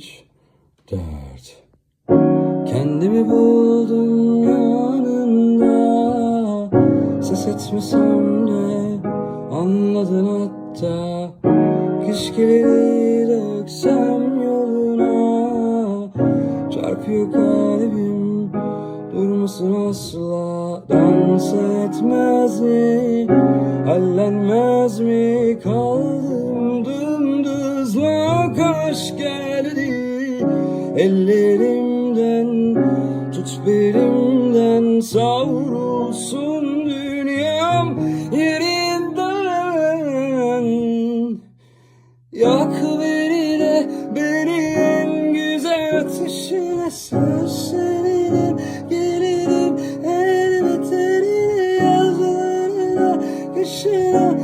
üç, dört. Kendimi buldum yanında Ses etmesem de anladın hatta. Kışkiri döksem yoluna. Çarpıyor kalbim durmasın asla. Dans etmez mi, hallenmez mi? Kaldım dımdızlak aşk geldi Ellerimden tut belimden savrulsun dünyam yerinden. Yak beni de beni en güzel ateşine söz gelirim elbet eline yazlarına kışına